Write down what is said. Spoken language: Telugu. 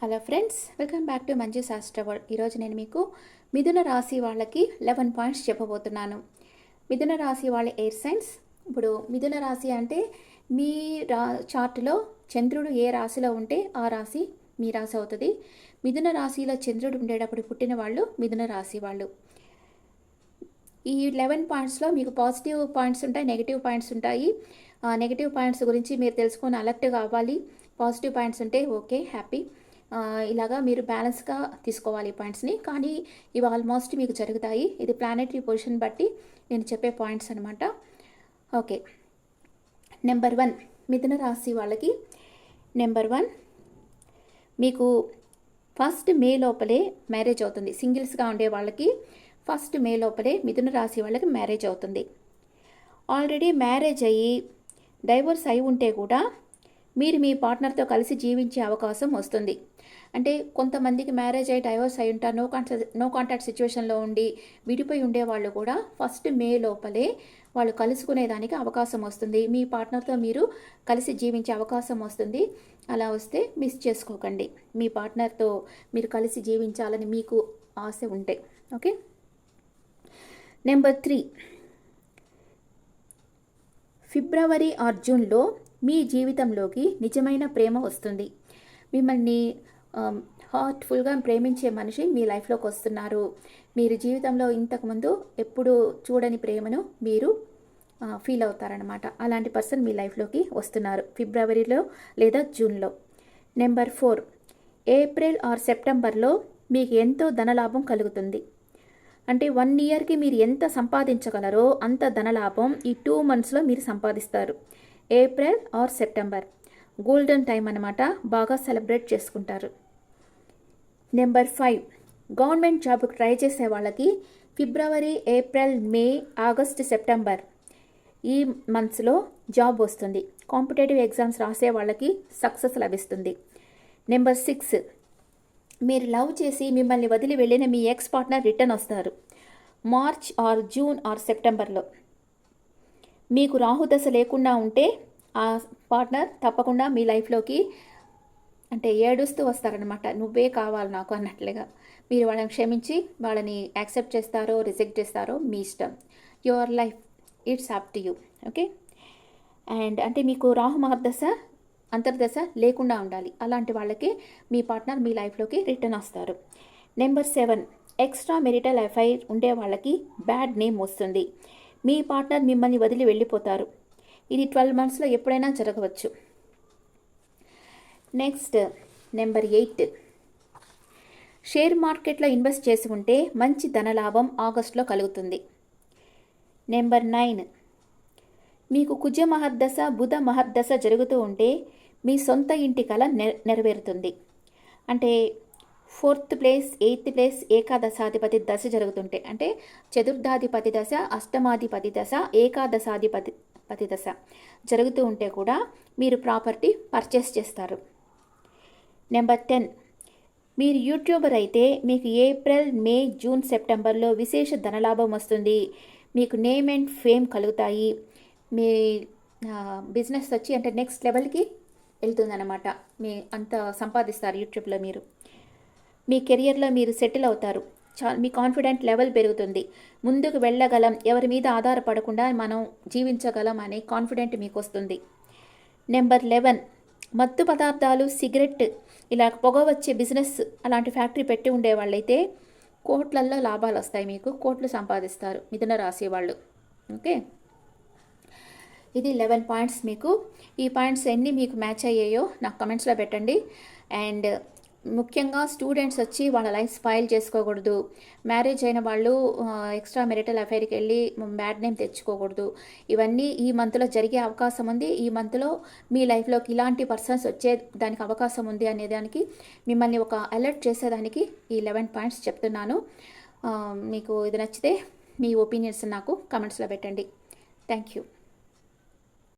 Hello friends welcome back to Manju Shastra world ఈరోజు నేను మీకు మిథున రాశి వాళ్ళకి లెవెన్ పాయింట్స్ చెప్పబోతున్నాను. మిథున రాశి వాళ్ళ ఎయిర్ సైన్స్ ఇప్పుడు మిథున రాశి అంటే మీ రా చార్ట్లో చంద్రుడు ఏ రాశిలో ఉంటే ఆ రాశి మీ రాశి అవుతుంది. మిథున రాశిలో చంద్రుడు ఉండేటప్పుడు పుట్టిన వాళ్ళు మిథున రాశి వాళ్ళు. ఈ లెవెన్ పాయింట్స్లో మీకు పాజిటివ్ పాయింట్స్ ఉంటాయి నెగిటివ్ పాయింట్స్ ఉంటాయి. నెగిటివ్ పాయింట్స్ గురించి మీరు తెలుసుకొని అలర్ట్గా అవ్వాలి. పాజిటివ్ పాయింట్స్ ఉంటే ఓకే హ్యాపీ ఇలాగా మీరు బ్యాలెన్స్గా తీసుకోవాలి ఈ పాయింట్స్ని కానీ ఇవి ఆల్మోస్ట్ మీకు జరుగుతాయి. ఇది ప్లానెటరీ పొజిషన్ బట్టి నేను చెప్పే పాయింట్స్ అనమాట ఓకే. నెంబర్ వన్ మిథున రాశి వాళ్ళకి నెంబర్ వన్ మీకు ఫస్ట్ మే లోపలే మ్యారేజ్ అవుతుంది. సింగిల్స్గా ఉండే వాళ్ళకి ఫస్ట్ మే లోపలే మిథున రాశి వాళ్ళకి మ్యారేజ్ అవుతుంది. ఆల్రెడీ మ్యారేజ్ అయ్యి డైవోర్స్ అయి ఉంటే కూడా మీరు మీ పార్ట్నర్తో కలిసి జీవించే అవకాశం వస్తుంది. అంటే కొంతమందికి మ్యారేజ్ అయ్యి డైవర్స్ అయి ఉంటారు. నో కాంటాక్ట్ నో కాంటాక్ట్ సిచ్యువేషన్లో ఉండి విడిపోయి ఉండేవాళ్ళు కూడా ఫస్ట్ మే లోపలే వాళ్ళు కలుసుకునేదానికి అవకాశం వస్తుంది. మీ పార్ట్నర్తో మీరు కలిసి జీవించే అవకాశం వస్తుంది. అలా వస్తే మిస్ చేసుకోకండి. మీ పార్ట్నర్తో మీరు కలిసి జీవించాలని మీకు ఆశ ఉంటే. Okay? Number three. February or జూన్లో మీ జీవితంలోకి నిజమైన ప్రేమ వస్తుంది. మిమ్మల్ని Um, హార్ట్ఫుల్గా ప్రేమించే మనిషి మీ లైఫ్లోకి వస్తున్నారు. మీరు జీవితంలో ఇంతకుముందు ఎప్పుడు చూడని ప్రేమను మీరు ఫీల్ అవుతారనమాట అలాంటి పర్సన్ మీ లైఫ్లోకి వస్తున్నారు. ఫిబ్రవరిలో లేదా జూన్లో. Number four. ఏప్రిల్ ఆర్ సెప్టెంబర్లో మీకు ఎంతో ధనలాభం కలుగుతుంది. అంటే వన్ ఇయర్కి మీరు ఎంత సంపాదించగలరో అంత ధనలాభం ఈ టూ మంత్స్లో మీరు సంపాదిస్తారు. April or September. Golden time అనమాట బాగా సెలబ్రేట్ చేసుకుంటారు. Number five. గవర్నమెంట్ జాబ్కి ట్రై చేసే వాళ్ళకి February April May August September ఈ మంత్స్లో జాబ్ వస్తుంది. కాంపిటేటివ్ ఎగ్జామ్స్ రాసే వాళ్ళకి సక్సెస్ లభిస్తుంది. Number six. మీరు లవ్ చేసి మిమ్మల్ని వదిలి వెళ్ళిన మీ ఎక్స్ పార్ట్నర్ రిటర్న్ వస్తారు. మార్చ్ ఆర్ జూన్ ఆర్ సెప్టెంబర్లో. మీకు రాహుదశ లేకుండా ఉంటే ఆ పార్ట్నర్ తప్పకుండా మీ లైఫ్లోకి అంటే ఏడుస్తూ వస్తారనమాట నువ్వే కావాలి నాకు అన్నట్లుగా. మీరు వాళ్ళని క్షమించి వాళ్ళని యాక్సెప్ట్ చేస్తారో రిజెక్ట్ చేస్తారో మీ ఇష్టం. Your life it's up to you. Okay? And అంటే మీకు రాహు మహర్దశ అంతర్దశ లేకుండా ఉండాలి. అలాంటి వాళ్ళకి మీ పార్ట్నర్ మీ లైఫ్లోకి రిటర్న్ వస్తారు. Number seven extra marital affair ఉండే వాళ్ళకి బ్యాడ్ నేమ్ వస్తుంది. మీ పార్ట్నర్ మిమ్మల్ని వదిలి వెళ్ళిపోతారు. ఇది ట్వెల్వ్ మంత్స్లో ఎప్పుడైనా జరగవచ్చు. Next number eight. షేర్ మార్కెట్లో ఇన్వెస్ట్ చేసి ఉంటే మంచి ధనలాభం ఆగస్టులో కలుగుతుంది. Number nine. మీకు కుజ మహర్దశ బుధ మహర్దశ జరుగుతూ ఉంటే మీ సొంత ఇంటి కళ నెరవేరుతుంది. అంటే ఫోర్త్ ప్లేస్ ఎయిత్ ప్లేస్ ఏకాదశాధిపతి దశ జరుగుతుంటే అంటే చతుర్థాధిపతి దశ అష్టమాధిపతి దశ ఏకాదశాధిపతి పతి దశ జరుగుతూ ఉంటే కూడా మీరు ప్రాపర్టీ పర్చేస్ చేస్తారు. Number ten. మీరు యూట్యూబర్ అయితే మీకు ఏప్రిల్ మే జూన్ సెప్టెంబర్లో విశేష ధనలాభం వస్తుంది. మీకు నేమ్ అండ్ ఫేమ్ కలుగుతాయి. మీ బిజినెస్ వచ్చి అంటే నెక్స్ట్ లెవెల్కి వెళ్తుందన్నమాట. మీ అంత సంపాదిస్తారు యూట్యూబ్లో మీరు. మీ కెరియర్లో మీరు సెటిల్ అవుతారు. చా మీ కాన్ఫిడెంట్ లెవెల్ పెరుగుతుంది. ముందుకు వెళ్ళగలం ఎవరి మీద ఆధారపడకుండా మనం జీవించగలం అనే కాన్ఫిడెంట్ మీకు వస్తుంది నెంబర్ లెవెన్ మత్తు పదార్థాలు సిగరెట్ ఇలా పొగ వచ్చే బిజినెస్ అలాంటి ఫ్యాక్టరీ పెట్టి ఉండేవాళ్ళైతే కోట్లల్లో లాభాలు వస్తాయి మీకు కోట్లు సంపాదిస్తారు మిథున రాశి వాళ్ళు. ఓకే? ఇది లెవెన్ పాయింట్స్ మీకు. ఈ పాయింట్స్ ఎన్ని మీకు మ్యాచ్ అయ్యాయో నాకు కమెంట్స్లో పెట్టండి. అండ్ ముఖ్యంగా స్టూడెంట్స్ వచ్చి వాళ్ళ లైఫ్ స్పాయిల్ చేసుకోకూడదు. మ్యారేజ్ అయిన వాళ్ళు ఎక్స్ట్రా మెరిటల్ అఫైర్కి వెళ్ళి బ్యాడ్ నేమ్ తెచ్చుకోకూడదు. ఇవన్నీ ఈ మంత్లో జరిగే అవకాశం ఉంది. ఈ మంత్లో మీ లైఫ్లోకి ఇలాంటి పర్సన్స్ వచ్చే దానికి అవకాశం ఉంది అనే దానికి మిమ్మల్ని ఒక అలర్ట్ చేసేదానికి ఈ లెవెన్ పాయింట్స్ చెప్తున్నాను. మీకు ఇది నచ్చితే మీ ఒపీనియన్స్ నాకు కమెంట్స్లో పెట్టండి. Thank you.